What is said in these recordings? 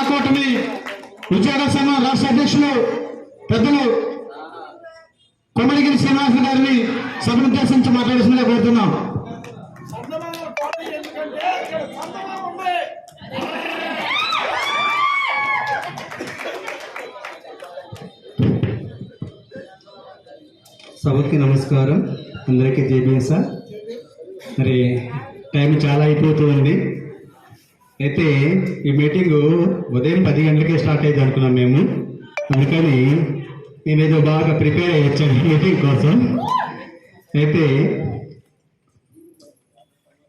మహాకూటమి ఉద్యోగ సంఘం రాష్ట్ర అధ్యక్షులు పెద్దలు కొమ్మడిగిరి శ్రీనివాస గారిని సభనుద్దేశించి మాట్లాడుతుందిగా కోరుతున్నాం. సభకి నమస్కారం. అందరికీ జేబీఎస్ సార్. మరి టైం చాలా అయిపోతుంది. అయితే ఈ మీటింగ్ ఉదయం పది గంటలకే స్టార్ట్ అయ్యింది అనుకున్నాం మేము. అందుకని నేనేదో బాగా ప్రిపేర్ అయ్యి వచ్చాను మీటింగ్ కోసం. అయితే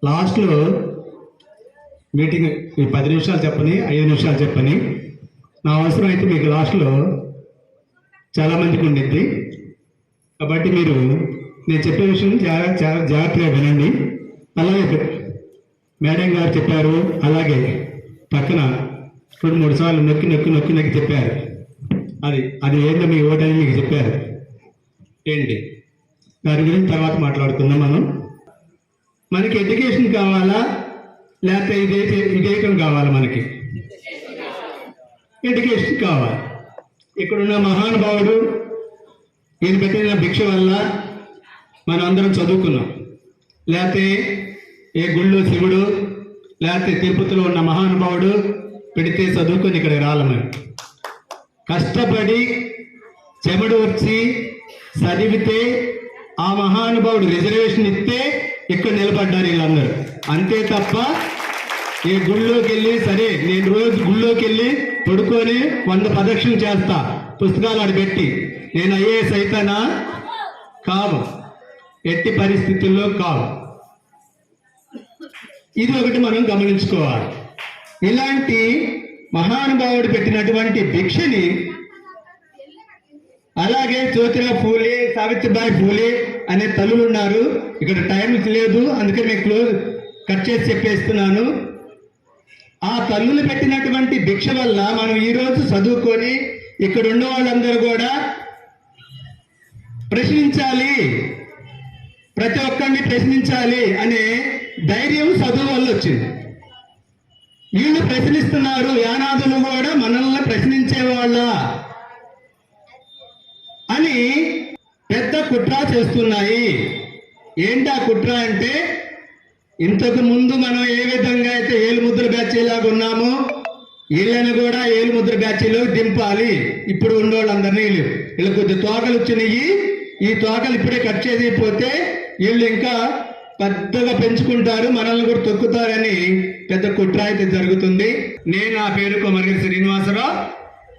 లాస్ట్లో మీటింగ్ ఈ పది నిమిషాలు చెప్పని ఐదు నిమిషాలు చెప్పని. నా అవసరం అయితే మీకు లాస్ట్లో చాలామందికి ఉండిద్ది. కాబట్టి మీరు నేను చెప్పే విషయం చాలా జాగ్రత్తగా వినండి. అలాగే మేడం గారు చెప్పారు అలాగే పక్కన రెండు మూడు సార్లు నొక్కి నొక్కి నొక్కి నొక్కి చెప్పారు. అది అది ఏంటో మీ ఓటని మీకు చెప్పారు. ఏంటి? దాని గురించి తర్వాత మాట్లాడుకుందాం మనం. మనకి ఎడ్యుకేషన్ కావాలా? లేకపోతే ఇదే ఇదేయటం కావాలా మనకి? ఎడ్యుకేషన్ కావాలి. ఇక్కడున్న మహానుభావుడు ఈయన పెట్టిన భిక్ష వల్ల మనం అందరం చదువుకున్నాం. లేకపోతే ఏ గుళ్ళు శివుడు లేకపోతే తిరుపతిలో ఉన్న మహానుభావుడు పెడితే చదువుకొని ఇక్కడ రాలమని కష్టపడి చెమడు వచ్చి చదివితే ఆ మహానుభావుడు రిజర్వేషన్ ఇస్తే ఇక్కడ నిలబడ్డారు వీళ్ళందరూ. అంతే తప్ప ఈ గుళ్ళోకి వెళ్ళి సరే నేను రోజు గుళ్ళోకి వెళ్ళి పడుకొని వంద ప్రదక్షిణ చేస్తా. పుస్తకాలు ఆడ పెట్టి. నేను అయ్యే సైతానా కావు ఎట్టి పరిస్థితుల్లో కావు ఇది ఒకటి మనం గమనించుకోవాలి. ఇలాంటి మహానుభావుడు పెట్టినటువంటి భిక్షని అలాగే జ్యోతిరావు పూలే సావిత్రిబాయి ఫూలే అనే తల్లులు ఉన్నారు. ఇక్కడ టైం లేదు అందుకే నేను క్లోజ్ కట్ చేసి చెప్పేస్తున్నాను. ఆ తల్లులు పెట్టినటువంటి భిక్ష వల్ల మనం ఈరోజు చదువుకొని ఇక్కడ ఉన్న వాళ్ళందరూ కూడా ప్రశ్నించాలి. ప్రతి ఒక్కరిని ప్రశ్నించాలి అనే ధైర్యం చదువు వల్ల వచ్చింది. వీళ్ళు ప్రశ్నిస్తున్నారు యానాదులు కూడా మనల్ని ప్రశ్నించే వాళ్ళ అని పెద్ద కుట్ర చేస్తున్నాయి. ఏంటి ఆ కుట్ర అంటే ఇంతకు ముందు మనం ఏ విధంగా అయితే ఏలు ముద్ర బ్యాచీలాగా ఉన్నామో వీళ్ళని కూడా ఏలు ముద్ర బ్యాచీలో దింపాలి. ఇప్పుడు ఉన్న వాళ్ళందరినీ వీళ్ళు. వీళ్ళు కొద్ది తోకలు వచ్చినాయి. ఈ తోకలు ఇప్పుడే కట్ చేయకపోతే వీళ్ళు ఇంకా పెద్దగా పెంచుకుంటారు మనల్ని కూడా తొక్కుతారని పెద్ద కుట్ర అయితే జరుగుతుంది. నేను నా పేరు కొమరగిరి శ్రీనివాసరావు.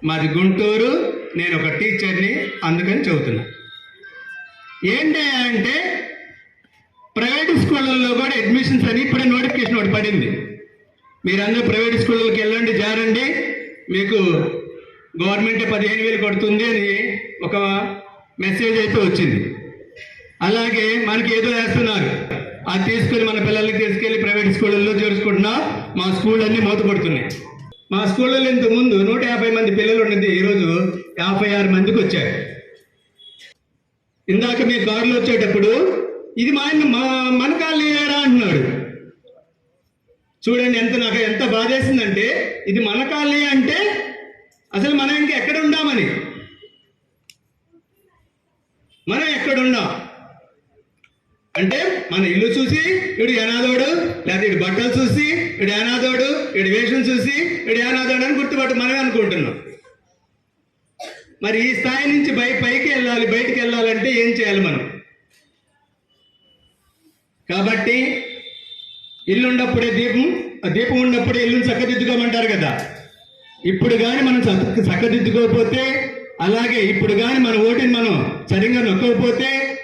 మాది గుంటూరు. నేను ఒక టీచర్ని అందుకని చెబుతున్నా ఏంటి అంటే ప్రైవేట్ స్కూళ్ళల్లో కూడా అడ్మిషన్స్ అని ఇప్పుడే నోటిఫికేషన్ ఒకటి పడింది. మీరందరూ ప్రైవేట్ స్కూళ్ళకి వెళ్ళండి జారండి. మీకు గవర్నమెంట్ పదిహేను వేలు కొడుతుంది అని ఒక మెసేజ్ అయితే వచ్చింది. అలాగే మనకి ఏదో వేస్తున్నారు. అది తీసుకుని మన పిల్లల్ని తీసుకెళ్ళి ప్రైవేట్ స్కూళ్ళల్లో చేర్చుకుంటున్నా. మా స్కూల్ అన్ని మూతపడుతున్నాయి. మా స్కూళ్ళలో ఇంతకు ముందు నూట యాభై మంది పిల్లలు ఉండేది. ఈరోజు యాభై ఆరు మందికి వచ్చారు. ఇందాక మీ కారులో వచ్చేటప్పుడు ఇది మా ఆయన మా మన కాలనీ అంటున్నాడు. చూడండి ఎంత నాకు ఎంత బాధేసిందంటే ఇది మన కాలనీ అంటే అసలు మనం ఇంకా ఎక్కడ ఉండామని. మనం ఎక్కడ ఉన్నాం అంటే మన ఇల్లు చూసి ఇడు ఏనాదోడు లేదా ఇడు బట్టలు చూసి ఇడు ఏనాదోడు ఇడు వేషం చూసి ఇడు ఏనాదోడు అని గుర్తుపట్టు మనమే అనుకుంటున్నాం. మరి ఈ స్థాయి నుంచి పై పైకి వెళ్ళాలి బయటికి వెళ్ళాలంటే ఏం చేయాలి మనం? కాబట్టి ఇల్లు ఉన్నప్పుడే దీపం ఆ దీపం ఉన్నప్పుడే ఇల్లుని చక్కదిద్దుకోమంటారు కదా. ఇప్పుడు కానీ మనం చక్కదిద్దుకోకపోతే అలాగే ఇప్పుడు కానీ మన ఓటుని మనం సరిగ్గా నొక్కకపోతే